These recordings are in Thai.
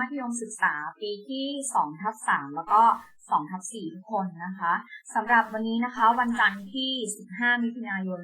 มัธยมศึกษาปีที่2ทับ3แล้วก็2ทับ4ทุกคนนะคะสำหรับวันนี้นะคะ วันจันทร์ที่ 15 มิถุนายน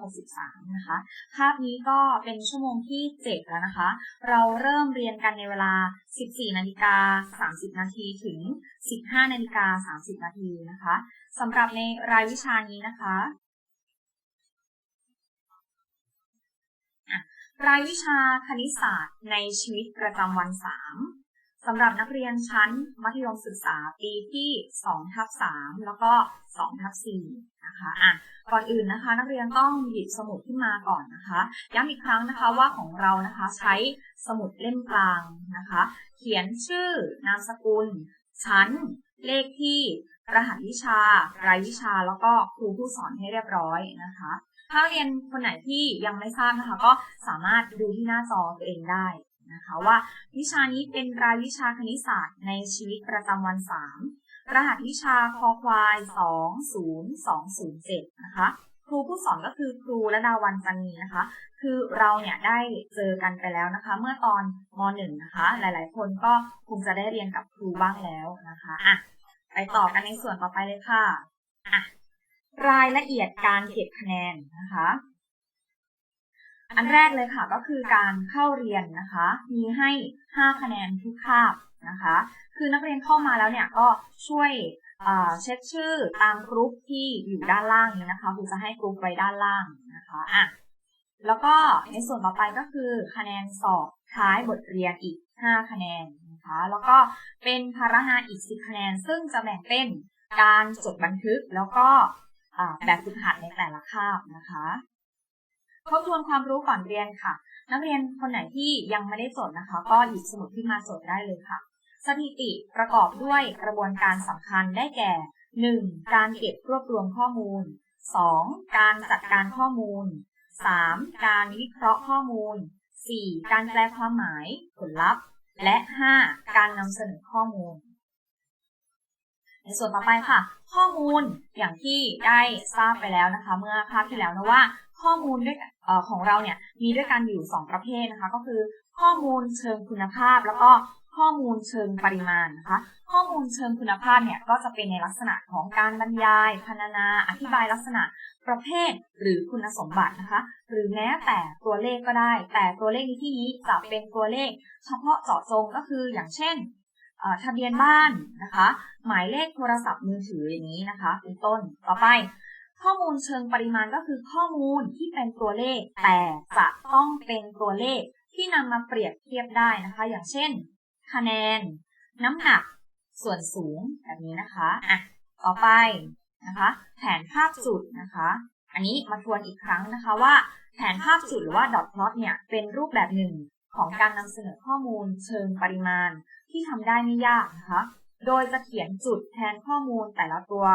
2563 นะคะคาบนี้ก็เป็นชั่วโมงที่ 7 แล้วนะคะ เราเริ่มเรียนกันในเวลา 14 นาฬิกา 30 นาทีถึง 15 นาฬิกา 30 นาทีนะคะสำหรับในรายวิชานี้นะคะ รายวิชาคณิตศาสตร์ในชีวิตประจำวัน 3สำหรับนักเรียนชั้นมัธยมศึกษาปีที่2ทับ3แล้วก็2ทับ4นะคะอะก่อนอื่นนะคะ นักเรียนต้องหยิบสมุดขึ้นมาก่อนนะคะ ย้ำอีกครั้งนะคะว่าของเรานะคะใช้สมุดเล่มกลางนะคะ เขียนชื่อนามสกุล ชั้น เลขที่รหัสวิชา รายวิชาแล้วก็ครูผู้สอนให้เรียบร้อยนะคะ ถ้าเรียนคนไหนที่ยังไม่ทราบนะคะ ก็สามารถดูที่หน้าจอตัวเองได้นะคะว่าวิชานี้เป็นรายวิชาคณิตศาสตร์ในชีวิตประจำวัน 3 รหัสวิชาคอควาย20207 นะคะ ครูผู้สอนก็คือครูและดาวันจันนีนะคะ คือเราเนี่ยได้เจอกันไปแล้วนะคะ เมื่อตอนม .1 นะคะ หลายๆ คนก็คงจะได้เรียนกับครูบ้างแล้วนะคะอะไปต่อกันในส่วนต่อไปเลยค่ะอะ รายละเอียดการเก็บคะแนนนะคะ อันแรกเลยค่ะก็คือการเข้าเรียนนะคะ มีให้ 5 คะแนนทุกคาบนะคะ คือนักเรียนเข้ามาแล้วเนี่ยก็ช่วยเช็คชื่อตามกรุ๊ปที่อยู่ด้านล่างนี้นะคะครูจะให้กรุ๊ปไว้ด้านล่างนะคะอะแล้วก็ในส่วนต่อไปก็คือคะแนนสอบท้ายบทเรียนอีก 5 คะแนนนะคะ แล้วก็เป็นพาระงานอีก 10 คะแนน ซึ่งจะแบ่งเป็นการจดบันทึกแล้วก็ แบบฝึกหัดในแต่ละคาบนะคะทบทวนความรู้ก่อนเรียนค่ะ นักเรียนคนไหนที่ยังไม่ได้จดนะคะ ก็หยิบสมุดขึ้นมาจดได้เลยค่ะ สถิติประกอบด้วยกระบวนการสำคัญได้แก่ 1. การเก็บรวบรวมข้อมูล 2. การจัดการข้อมูล 3. การวิเคราะห์ข้อมูล 4. การแปลความหมาย ผลลัพธ์ และ 5. การนำเสนอข้อมูล ในส่วนต่อไปค่ะ ข้อมูลอย่างที่ได้ทราบไปแล้วนะคะ เมื่อคาบที่แล้วนะว่าข้อมูลด้วยอของเราเนี่ยมีด้วยกันอยู่ 2 ประเภทนะคะ ก็คือ ข้อมูลเชิงคุณภาพ แล้วก็ข้อมูลเชิงปริมาณนะคะ ข้อมูลเชิงคุณภาพเนี่ยก็จะเป็นในลักษณะของการบรรยายพรรณนา อธิบายลักษณะประเภทหรือคุณสมบัตินะคะ หรือแม้แต่ตัวเลขก็ได้ แต่ตัวเลขในที่นี้จะเป็นตัวเลข เฉพาะเจาะจงก็คืออย่างเช่น ทะเบียนบ้านนะคะ หมายเลขโทรศัพท์มือถืออย่างนี้นะคะเป็นต้นต่อไป ข้อมูลเชิงปริมาณก็คือข้อมูลที่เป็นตัวเลข แต่จะต้องเป็นตัวเลขที่นำมาเปรียบเทียบได้นะคะ อย่างเช่น คะแนน น้ำหนัก ส่วนสูงแบบนี้นะคะอะต่อไปนะคะ แผนภาพจุดนะคะ อันนี้มาทวนอีกครั้งนะคะว่าแผนภาพจุดหรือว่าดอทพลอตเนี่ยเป็นรูปแบบหนึ่งของการนำเสนอข้อมูลเชิงปริมาณ ที่ทำได้ไม่ยากนะคะ โดยจะเขียนจุดแทนข้อมูลแต่ละตัว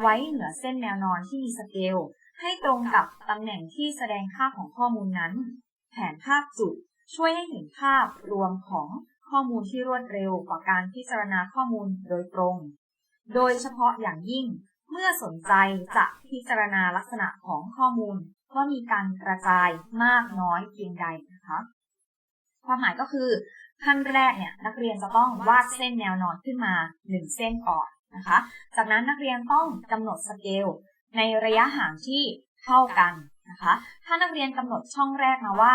ไว้เหนือเส้นแนวนอนที่มีสเกล ให้ตรงกับตำแหน่งที่แสดงค่าของข้อมูลนั้น แผนภาพจุดช่วยให้เห็นภาพรวมของข้อมูลที่รวดเร็วกว่าการพิจารณาข้อมูลโดยตรง โดยเฉพาะอย่างยิ่ง เมื่อสนใจจะพิจารณาลักษณะของข้อมูลว่ามีการกระจายมากน้อยเพียงใดนะคะ ความหมายก็คือ ขั้นแรกเนี่ยนักเรียนจะต้องวาดเส้นแนวนอนขึ้นมา 1 เส้นก่อนนะคะ จากนั้นนักเรียนต้องกำหนดสเกลในระยะห่างที่เท่ากันนะคะ ถ้านักเรียนกำหนดช่องแรกนะว่า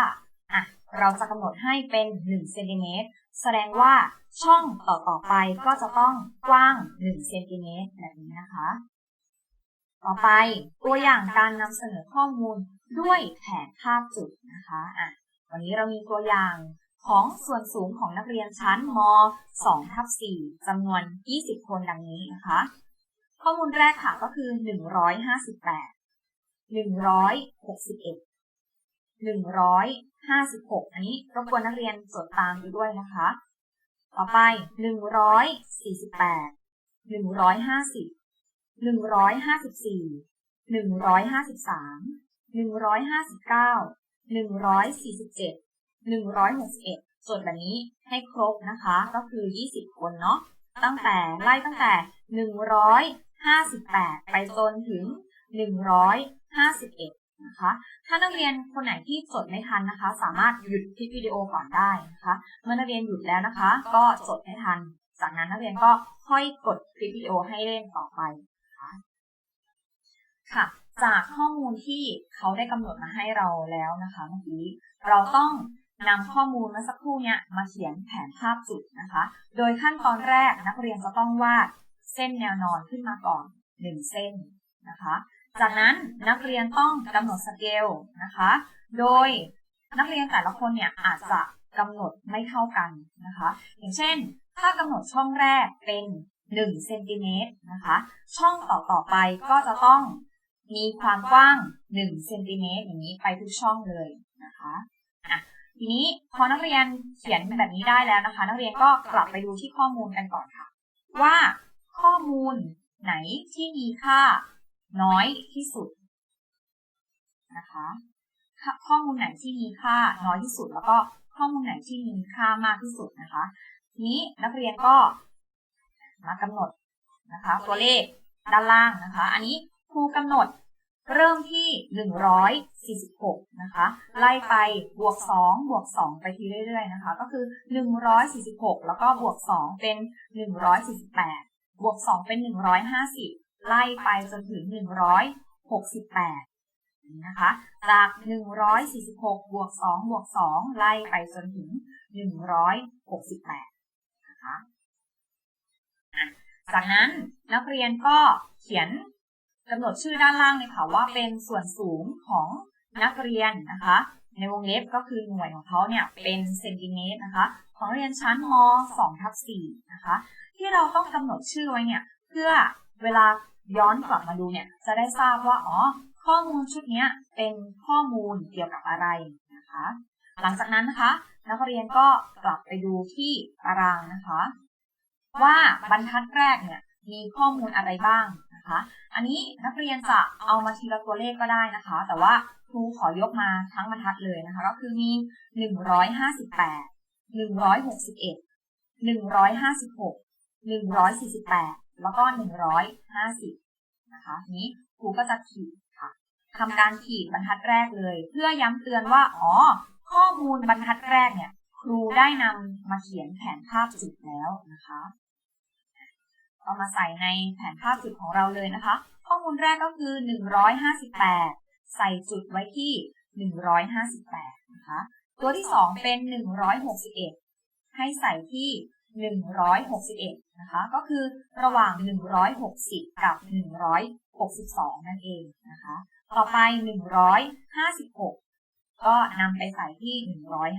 อะเราจะกำหนดให้เป็น1เซนติเมตรแสดงว่าช่องต่อต่อไปก็จะต้องกว้าง1เซนติเมตรแบบนี้นะคะ ต่อไปตัวอย่างการนำเสนอข้อมูลด้วยแผนภาพจุดนะคะอะวันนี้เรามีตัวอย่าง ของส่วนสูงของนักเรียนชั้นม 2 ทับ 4 จำนวน 20 คนดังนี้นะคะ ข้อมูลแรกค่ะก็คือ 158 161 156 อันนี้รบกวนนักเรียนจดตามไปด้วยนะคะ ต่อไป 148 150 154 153 159 147 161จดแบบนี้ให้ครบนะคะ ก็คือ 20 คนเนาะตั้งแต่ไล่ตั้งแต่ 158 ไปจนถึง 151 นะคะ ถ้านักเรียนคนไหนที่จดไม่ทันนะคะ สามารถหยุดคลิปวิดีโอก่อนได้นะคะ เมื่อนักเรียนหยุดแล้วนะคะ ก็จดให้ทัน จากนั้นนักเรียนก็ค่อยกดคลิปวิดีโอให้เล่นต่อไปนะคะค่ะจากข้อมูลที่เขาได้กำหนดมาให้เราแล้วนะคะเมื่อกี้เราต้อง นำข้อมูลเมื่อสักครู่เนี้ยมาเขียนแผนภาพจุดนะคะ โดยขั้นตอนแรกนักเรียนจะต้องวาดเส้นแนวนอนขึ้นมาก่อนหนึ่งเส้นนะคะ จากนั้นนักเรียนต้องกำหนดสเกลนะคะ โดยนักเรียนแต่ละคนเนี่ยอาจจะกำหนดไม่เท่ากันนะคะ อย่างเช่น ถ้ากำหนดช่องแรกเป็น1เซนติเมตรนะคะ ช่องต่อต่อไปก็จะต้องมีความกว้าง1เซนติเมตรอย่างนี้ไปทุกช่องเลยนะคะ ทีนี้พอนักเรียนเขียนแบบนี้ได้แล้วนะคะ นักเรียนก็กลับไปดูที่ข้อมูลกันก่อนค่ะ ว่าข้อมูลไหนที่มีค่าน้อยที่สุดนะคะข้อมูลไหนที่มีค่าน้อยที่สุด แล้วก็ข้อมูลไหนที่มีค่ามากที่สุดนะคะทีนี้นักเรียนก็มากำหนดนะคะ ตัวเลขด้านล่างนะคะ อันนี้ครูกำหนด เริ่มที่ 146 นะคะ ไล่ไปบวก 2 บวก 2 ไปทีเรื่อยๆ นะคะ ก็คือ 146 แล้วก็บวก 2 เป็น 148 บวก 2 เป็น 150 ไล่ไปจนถึง 168 นะคะ จาก 146 บวก 2 บวก 2 ไล่ไปจนถึง 168 นะคะ จากนั้นนักเรียนก็เขียน กำหนดชื่อด้านล่างเลยค่ะว่าเป็นส่วนสูงของนักเรียนนะคะ ในวงเล็บก็คือหน่วยของเขาเนี่ยเป็นเซนติเมตรนะคะ ของเรียนชั้นม2ทับ4นะคะ ที่เราต้องกำหนดชื่อไว้เนี่ยเพื่อเวลาย้อนกลับมาดูเนี่ยจะได้ทราบว่าอ๋อข้อมูลชุดนี้เป็นข้อมูลเกี่ยวกับอะไรนะคะ หลังจากนั้นนะคะ นักเรียนก็กลับไปดูที่ตารางนะคะ ว่าบรรทัดแรกเนี่ยมีข้อมูลอะไรบ้าง นะคะ อันนี้นักเรียนจะเอามาทีละตัวเลขก็ได้นะคะ แต่ว่าครูขอยกมาทั้งบรรทัดเลยนะคะ ก็คือมี158 161 156 148แล้วก็150นะคะนี้ครูก็จะขีดค่ะทำการขีดบรรทัดแรกเลย เพื่อย้ำเตือนว่าอ๋อข้อมูลบรรทัดแรกเนี่ย ครูได้นำมาเขียนแผนภาพจุดแล้วนะคะ เอามาใส่ในแผนภาพจุดของเราเลยนะคะ ข้อมูลแรกก็คือ 158 ใส่จุดไว้ที่ 158 นะคะ ตัวที่ 2 เป็น 161 ให้ใส่ที่ 161 นะคะ ก็คือระหว่าง 160 กับ 162 นั่นเองนะคะ ต่อไป 156ก็นำไปใส่ที่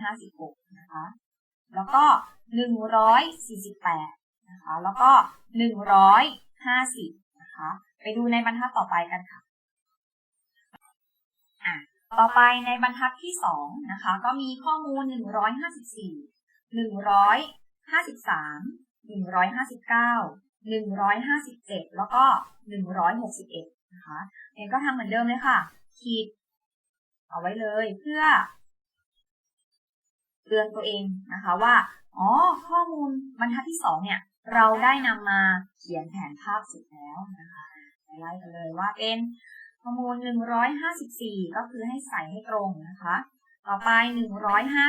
156 นะคะ แล้วก็ 148 นะคะแล้วก็150นะคะไปดูในบรรทัดต่อไปกันค่ะอะต่อไปในบรรทัดที่2นะคะก็มีข้อมูล154 153 159 157แล้วก็161นะคะเองก็ทำเหมือนเดิมเลยค่ะ ขีด เอาไว้เลยเพื่อเตือนตัวเองนะคะว่า อ๋อ ข้อมูลบรรทัดที่2เนี่ย เราได้นำมาเขียนแผนภาพเสร็จแล้วนะคะไปไล่กันเลยว่าเป็นข้อมูล 154 ก็คือให้ใส่ให้ตรงนะคะ ต่อไป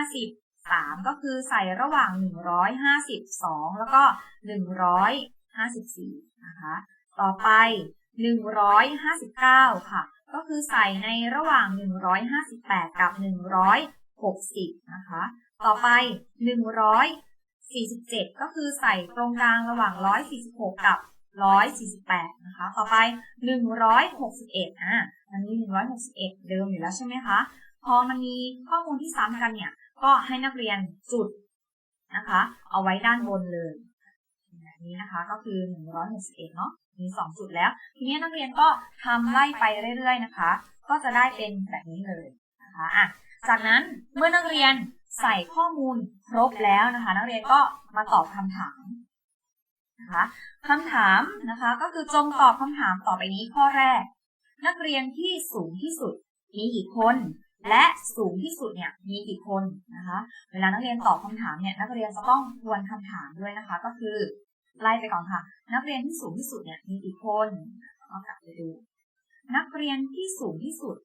153 ก็คือใส่ระหว่าง 152 แล้วก็ 154 นะคะ ต่อไป 159 ค่ะ ก็คือใส่ในระหว่าง 158 กับ 160 นะคะ ต่อไป 147 ก็คือใส่ตรงกลางระหว่าง 146 กับ 148 นะคะ ต่อไป 161 อะ มันมี 161 เดิมอยู่แล้วใช่ไหมคะ พอมันมีข้อมูลที่ซ้ำกันเนี่ย ก็ให้นักเรียนจุดนะคะ เอาไว้ด้านบนเลยแบบนี้นะคะ ก็คือ 161 เนาะ มี 2 จุดแล้ว ทีนี้นักเรียนก็ทำไล่ไปเรื่อยๆ นะคะ ก็จะได้เป็นแบบนี้เลยนะคะ อะ จากนั้นเมื่อนักเรียน ใส่ข้อมูลครบแล้วนะคะ นักเรียนก็มาตอบคำถามนะคะคำถามนะคะก็คือจงตอบคำถามต่อไปนี้ข้อแรก นักเรียนที่สูงที่สุดมีกี่คน และสูงที่สุดเนี่ยมีกี่คนนะคะเวลานักเรียนตอบคำถามเนี่ยนักเรียนจะต้องทวนคำถามด้วยนะคะ ก็คือไล่ไปก่อนค่ะ นักเรียนที่สูงที่สุดเนี่ยมีกี่คนเอากลับไปดู นักเรียนที่สูงที่สุด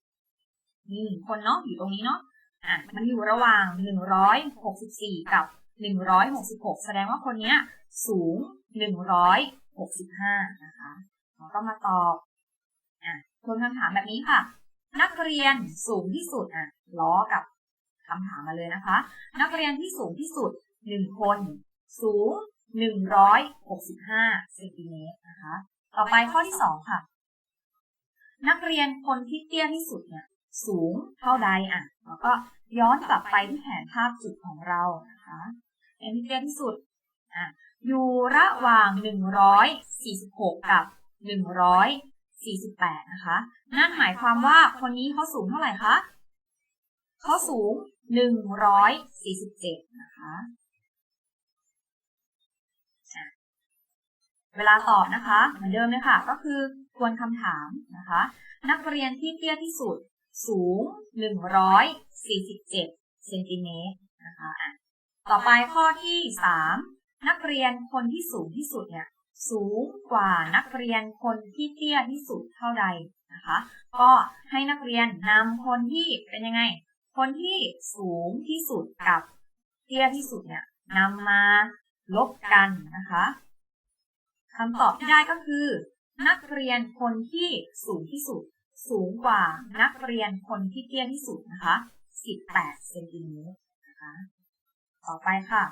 มีหนึ่งคนเนาะอยู่ตรงนี้เนาะ อะมันอยู่ระหว่าง 164 กับ 166 แสดงว่าคนนี้ยสูง 165 นะคะเราก็มาตอบอะทวนคำถามแบบนี้ค่ะ นักเรียนสูงที่สุดอะล้อกับคำถามมาเลยนะคะ นักเรียนที่สูงที่สุด 1 คน สูง 165เซนติเมตรนะคะ ต่อไปข้อที่ 2 ค่ะ นักเรียนคนที่เตี้ยที่สุดเนี่ย สูงเท่าใดอะแล้วก็ย้อนกลับไปที่แผนภาพจุดของเรานะคะเรียนที่เตี้ยที่สุดอะอยู่ระหว่าง 146 กับ 148 นะคะ นั่นหมายความว่าคนนี้เขาสูงเท่าไหร่คะเขาสูง 147 นะคะอะเวลาตอบนะคะ เหมือนเดิมเลยค่ะ ก็คือทวนคำถามนะคะ นักเรียนที่เตี้ยที่สุด สูง 147 เซนติเมตรนะคะ ต่อไปข้อที่ 3 นักเรียนคนที่สูงที่สุดเนี่ยสูงกว่านักเรียนคนที่เตี้ยที่สุดเท่าใดนะคะ ก็ให้นักเรียนนำคนที่เป็นยังไง คนที่สูงที่สุดกับเตี้ยที่สุดเนี่ยนำมาลบกันนะคะคำตอบที่ได้ก็คือ นักเรียนคนที่สูงที่สุด สูงกว่านักเรียนคนที่เตี้ยที่สุดนะคะ 18 เซนติเมตรนะคะ ต่อไปค่ะ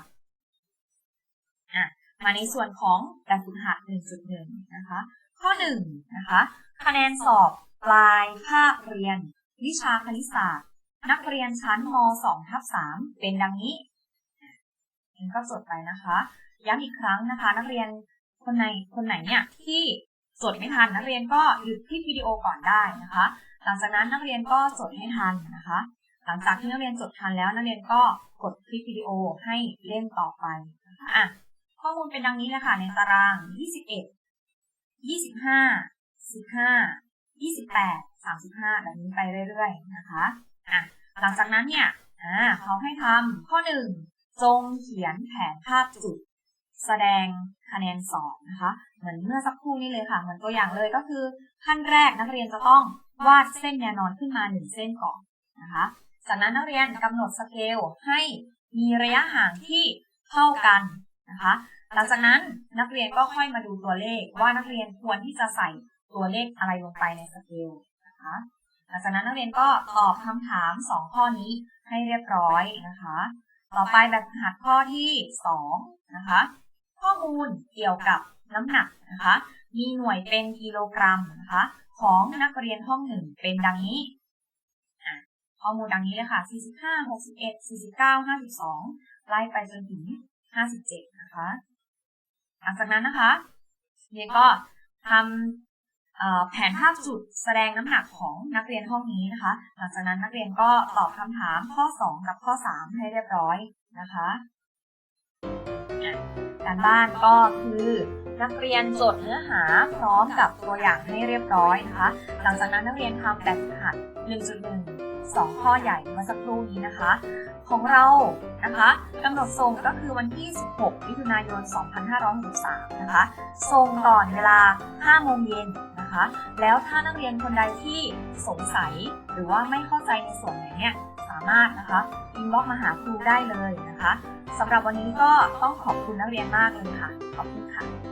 อะ มาในส่วนของแบบฝึกหัด 1.1 นะคะ ข้อ 1 นะคะ คะแนนสอบปลายภาคเรียน วิชาคณิตศาสตร์ นักเรียนชั้นม 2 ทับ 3 เป็นดังนี้เองก็จดไปนะคะ ย้ำอีกครั้งนะคะ นักเรียนคนไหนคนไหนเนี่ยที่ จดไม่ทันนักเรียนก็หยุดคลิปวิดีโอก่อนได้นะคะ หลังจากนั้นนักเรียนก็จดให้ทันนะคะ หลังจากที่นักเรียนจดทันแล้วนักเรียนก็กดคลิปวิดีโอให้เล่นต่อไปนะคะอะข้อมูลเป็นดังนี้นะคะในตาราง 21 25 15 28 35แบบนี้ไปเรื่อยๆนะคะอะหลังจากนั้นเนี่ยอ่าเขาให้ทำข้อ 1 จงเขียนแผนภาพจุด แสดงคะแนนสอบนะคะ เหมือนเมื่อสักครู่นี้เลยค่ะ เหมือนตัวอย่างเลยก็คือขั้นแรกนักเรียนจะต้องวาดเส้นแนวนอนขึ้นมา 1 เส้นก่อนนะคะ จากนั้นนักเรียนกำหนดสเกลให้มีระยะห่างที่เท่ากันนะคะ หลังจากนั้นนักเรียนก็ค่อยมาดูตัวเลขว่านักเรียนควรที่จะใส่ตัวเลขอะไรลงไปในสเกลนะคะหลังจากนั้นนักเรียนก็ตอบคำถาม 2 ข้อนี้ให้เรียบร้อยนะคะ ต่อไปแบบฝึกหัดข้อที่ 2 นะคะ ข้อมูลเกี่ยวกับน้ำหนักนะคะ มีหน่วยเป็นกิโลกรัมนะคะ ของนักเรียนห้องหนึ่งเป็นดังนี้ข้อมูลดังนี้เลยค่ะ 45 61 49 52 ไล่ไปจนถึง 57 นะคะ หลังจากนั้นนะคะเรียนก็ทำแผนภาพจุดแสดงน้ำหนักของนักเรียนห้องนี้นะคะ หลังจากนั้นนักเรียนก็ตอบคำถามข้อ 2 กับข้อ 3 ให้เรียบร้อยนะคะอะ การบ้านก็คือนักเรียนจดเนื้อหาพร้อมกับตัวอย่างให้เรียบร้อยนะคะ หลังจากนั้นนักเรียนทำแบบฝึกหัด 1.1 2 ข้อใหญ่เมื่อสักครู่นี้นะคะ ของเรานะคะกำหนดส่งก็คือวันที่ 16 มิถุนายน 2563 นะคะ ส่งก่อนเวลา 5 โมงเย็นนะคะ แล้วถ้านักเรียนคนใดที่สงสัยหรือว่าไม่เข้าใจในส่วนไหนเนี่ย สามารถนะคะอินบ็อกมาหาครูได้เลยนะคะ สำหรับวันนี้ก็ต้องขอบคุณนักเรียนมากเลยค่ะ ขอบคุณค่ะ